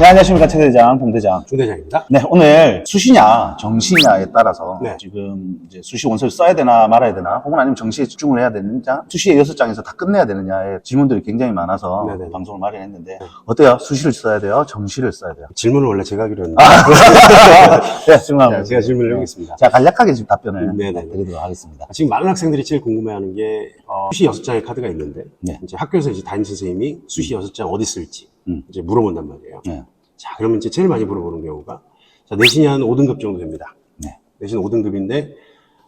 네, 안녕하십니까. 최대장, 봉대장. 중대장입니다. 네, 오늘 수시냐, 정시냐에 따라서 네. 지금 이제 수시 원서를 써야 되나 말아야 되나, 혹은 아니면 정시에 집중을 해야 되느냐, 수시에 여섯 장에서 다 끝내야 되느냐의 질문들이 굉장히 많아서 네네. 방송을 마련했는데, 어때요? 수시를 써야 돼요? 정시를 써야 돼요? 질문을 원래 제가 하기로 했는데 네, 질문하고. 자, 제가 질문을 해보겠습니다. 자, 간략하게 지금 답변을 네네. 드리도록 하겠습니다. 지금 많은 학생들이 제일 궁금해하는 게 어, 수시 여섯 장의 카드가 있는데 네. 이제 학교에서 이제 담임 선생님이 수시 여섯 장 어디 쓸지 음. 이제 물어본단 말이에요. 네. 자, 그러면 이제 제일 많이 물어보는 경우가 자, 내신이 한 5등급 정도 됩니다. 네. 내신 5등급인데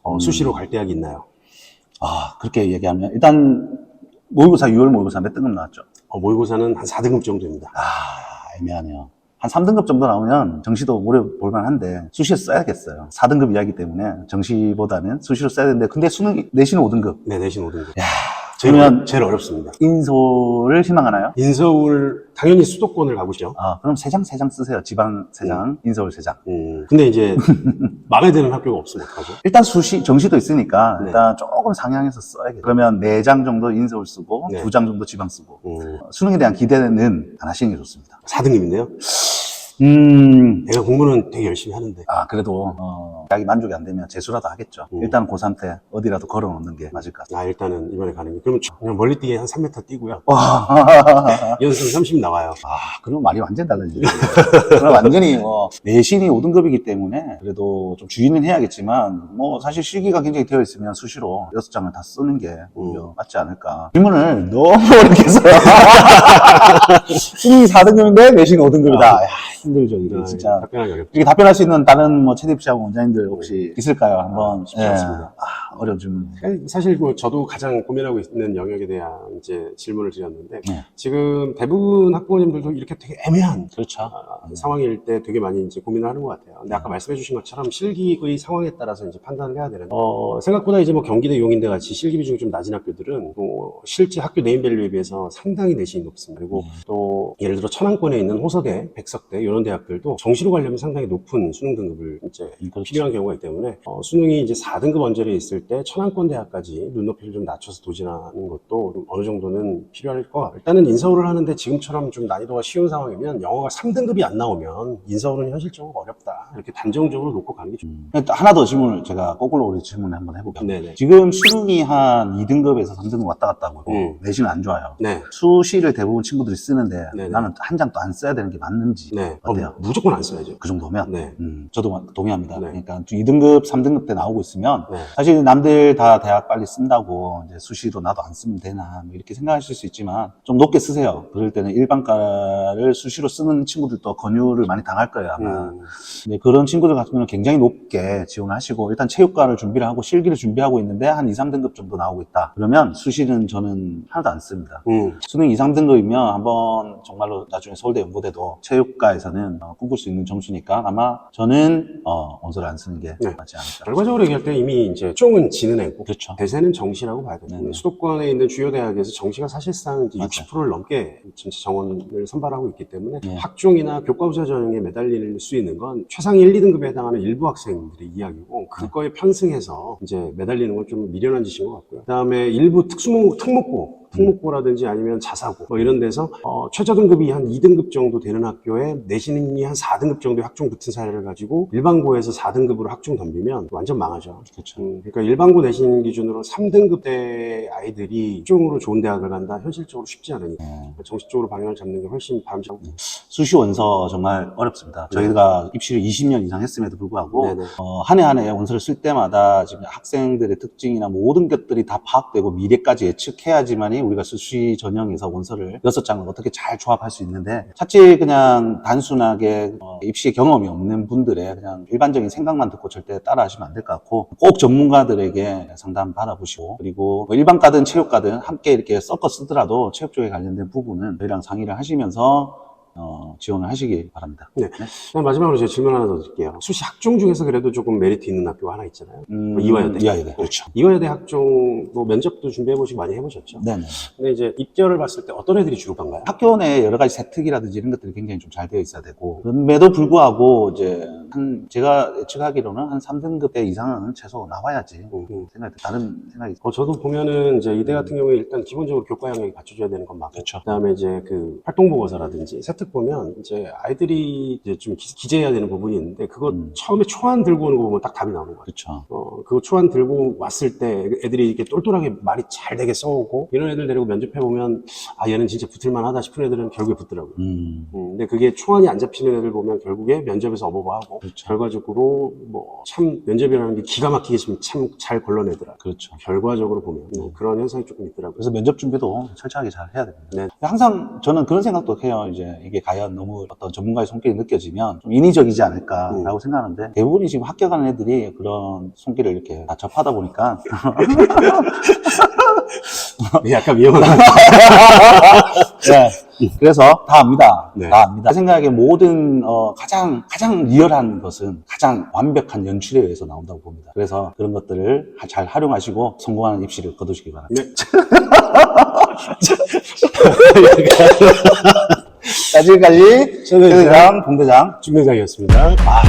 어, 수시로 갈 대학이 있나요? 아, 그렇게 얘기하면, 일단, 모의고사, 6월 모의고사 몇 등급 나왔죠? 어, 모의고사는 한 4등급 정도 됩니다. 아, 애매하네요. 한 3등급 정도 나오면 정시도 오래 볼만한데 수시에 써야겠어요. 4등급 이야기 때문에 정시보다는 수시로 써야 되는데 근데 수능 내신은 5등급. 네, 내신 5등급. 야, 제일, 그러면- 제일 어렵습니다. 인소를 희망하나요? 인서울 당연히 수도권을 가보죠. 아, 그럼 세 장, 세 장 쓰세요. 지방 세 장, 인서울 세 장. 음, 근데 이제 마음에 드는 학교가 없으면 어떡하죠? 일단 수시, 정시도 있으니까 네. 일단 조금 상향해서 써야겠어요. 그러면 네 장 정도 인서울 쓰고 네. 두 장 정도 지방 쓰고 음, 수능에 대한 기대는 안 하시는 게 좋습니다. 4등급인데요. 음, 내가 공부는 되게 열심히 하는데 아, 그래도, 어, 자기 만족이 안 되면 재수라도 하겠죠. 음. 일단 고3 때 어디라도 걸어 놓는 게 맞을 것 같아요. 아 일단은 이번에 가는 게 그러면 그냥 멀리 뛰기 한 3m 뛰고요. 와, 연승 30 나와요. 아, 그럼 말이 완전 달라지죠. 그럼 완전히, 뭐, 내신이 5등급이기 때문에 그래도 좀 주의는 해야겠지만, 뭐, 사실 실기가 굉장히 되어 있으면 수시로 여섯 장을 다 쓰는 게 오히려 음. 맞지 않을까. 질문을 너무 어렵게 써요. 수능이 4등급인데 내신 5등급이다. 야, 힘들죠, 이게 아, 진짜. 답변하기 어렵죠. 이렇게 답변할 수 있는 다른 뭐 최대 입시하고 원장님들 혹시 있을까요? 한번. 쉽지 않습니다. 아, 어려운 질문. 사실 뭐 저도 가장 고민하고 있는 영역에 대한 이제 질문을 드렸는데 네. 지금 대부분 학부모님들도 이렇게 되게 애매한 그렇죠. 아, 상황일 때 되게 많이 이제 고민을 하는 것 같아요. 근데 아까 말씀해 주신 것처럼 실기의 상황에 따라서 이제 판단을 해야 되는데, 어, 생각보다 이제 뭐 경기대 용인대 같이 실기 비중이 좀 낮은 학교들은 뭐 실제 학교 네임밸류에 비해서 상당히 내신이 높습니다. 그리고 또 예를 들어 천안권에 있는 호서대, 백석대 이런 대학들도 정시로 가려면 상당히 높은 수능 등급을 이제 음, 그렇죠. 필요한 경우가 있기 때문에 어, 수능이 이제 4등급 언저리에 있을 때 천안권 대학까지 눈높이를 좀 낮춰서 도전하는 것도 좀 어느 정도는 필요할 것 같아요. 일단은 인서울을 하는데 지금처럼 좀 난이도가 쉬운 상황이면 영어가 3등급이 안 나오면 인서울은 현실적으로 어렵다. 이렇게 단정적으로 놓고 가는 게 좋. 음. 하나 더 질문을 제가 거꾸로 우리 질문을 한번 해볼게요. 네네. 지금 수능이 한 2등급에서 3등급 왔다 갔다 하고 음. 내신은 안 좋아요. 네. 수시를 대부분 친구들이 쓰는데 네네. 나는 한 장도 안 써야 되는 게 맞는지 네. 어, 어때요? 무조건 안 써야죠. 그 정도면 네. 음, 저도 동의합니다. 네. 그러니까 2등급, 3등급 때 나오고 있으면 네. 사실 남들 다 대학 빨리 쓴다고 이제 수시로 나도 안 쓰면 되나 뭐 이렇게 생각하실 수 있지만 좀 높게 쓰세요. 그럴 때는 일반과를 수시로 쓰는 친구들도 권유를 많이 당할 거예요 아마. 음, 근데 그런 친구들 같은 경우는 굉장히 높게 지원하시고 일단 체육과를 준비를 하고 실기를 준비하고 있는데 한 2, 3등급 정도 나오고 있다. 그러면 수시는 저는 하나도 안 씁니다. 음. 수능 2, 3등급이면 한번 정말로 나중에 서울대 연고대도 체육과에서는 어, 꿈꿀 수 있는 점수니까 아마 저는 어, 원서를 안 쓰는 게 네. 맞지 않을까. 결과적으로 얘기할 때 이미 이제 총은 지는 애고 그렇죠. 대세는 정시라고 봐야 되는데 네네. 수도권에 있는 주요 대학에서 정시가 사실상 이제 맞아요. 60%를 넘게 전체 정원을 선발하고 있기 때문에 네. 학종이나 교과부자 전형에 매달릴 수 있는 건 최상 1, 2등급에 해당하는 일부 학생들의 이야기고 그거에 편승해서 이제 매달리는 건 좀 미련한 짓인 것 같고요. 그다음에 일부 특수목 특목고 특목고라든지 아니면 자사고 뭐 이런 데서 어, 최저 등급이 한 2등급 정도 되는 학교에 내신이 한 4등급 정도의 학종 붙은 사례를 가지고 일반고에서 4등급으로 학종 덤비면 완전 망하죠. 그렇죠. 음, 그러니까 일반고 내신 기준으로 3등급 대 아이들이 학종으로 좋은 대학을 간다 현실적으로 쉽지 않으니까 네. 정식적으로 방향을 잡는 게 훨씬 바람직하고 수시 원서 정말 어렵습니다. 저희가 입시를 20년 이상 했음에도 불구하고 네네. 어, 한 해 한 해 원서를 쓸 때마다 지금 학생들의 특징이나 모든 것들이 다 파악되고 미래까지 예측해야지만이 우리가 수시 전형에서 원서를 여섯 장을 어떻게 잘 조합할 수 있는데 자칫 그냥 단순하게 어, 입시 경험이 없는 분들의 그냥 일반적인 생각만 듣고 절대 따라하시면 안 될 것 같고 꼭 전문가들에게 상담 받아보시고 그리고 뭐 일반과든 체육과든 함께 이렇게 섞어 쓰더라도 체육 쪽에 관련된 부분은 저희랑 상의를 하시면서 어, 지원을 하시기 바랍니다. 네. 그럼 마지막으로 제가 질문 하나 더 드릴게요. 수시 학종 중에서 그래도 조금 메리트 있는 학교가 하나 있잖아요. 음, 뭐 이화여대. 이화여대. 그렇죠. 이화여대 학종 뭐 면접도 준비해 보시고 많이 해 보셨죠? 네네. 근데 이제 입결을 봤을 때 어떤 애들이 주로 반가요? 학교 내 여러 가지 세특이라든지 이런 것들이 굉장히 좀 잘 되어 있어야 되고 그럼에도 불구하고 이제 한 제가 예측하기로는 한 3등급 대 이상은 최소 나와야지 음, 음. 생각이 다른 생각이 어, 저도 보면은 이제 이대 같은 경우에 일단 기본적으로 교과 영역이 갖춰줘야 되는 건 맞고. 그렇죠. 그다음에 이제 그 활동 보고서라든지 세특 보면 이제 아이들이 이제 좀 기- 기재해야 되는 부분이 있는데 그거 음. 처음에 초안 들고 오는 거 보면 딱 답이 나오는 거예요. 그렇죠. 어, 그거 초안 들고 왔을 때 애들이 이렇게 똘똘하게 말이 잘 되게 써오고 이런 애들 데리고 면접해 보면 아 얘는 진짜 붙을만 하다 싶은 애들은 결국에 붙더라고요. 음, 음, 근데 그게 초안이 안 잡히는 애들 보면 결국에 면접에서 어버버하고 그렇죠. 결과적으로 뭐 참 면접이라는 게 기가 막히게 참 잘 걸러내더라. 그렇죠. 결과적으로 보면 뭐 그런 현상이 조금 있더라고요. 그래서 면접 준비도 철저하게 잘 해야 됩니다. 네. 항상 저는 그런 생각도 해요. 이제 이게 과연 너무 어떤 전문가의 손길이 느껴지면 좀 인위적이지 않을까라고 음. 생각하는데 대부분이 지금 합격하는 애들이 그런 손길을 이렇게 다 접하다 보니까 네, 약간 위험한 네. 그래서 다 압니다. 네. 다 압니다. 제 생각에 모든 어, 가장 가장 리얼한 것은 가장 완벽한 연출에 의해서 나온다고 봅니다. 그래서 그런 것들을 하- 잘 활용하시고 성공하는 입시를 거두시기 바랍니다. 네. 저는 최대장 봉대장 중대장이었습니다. 아,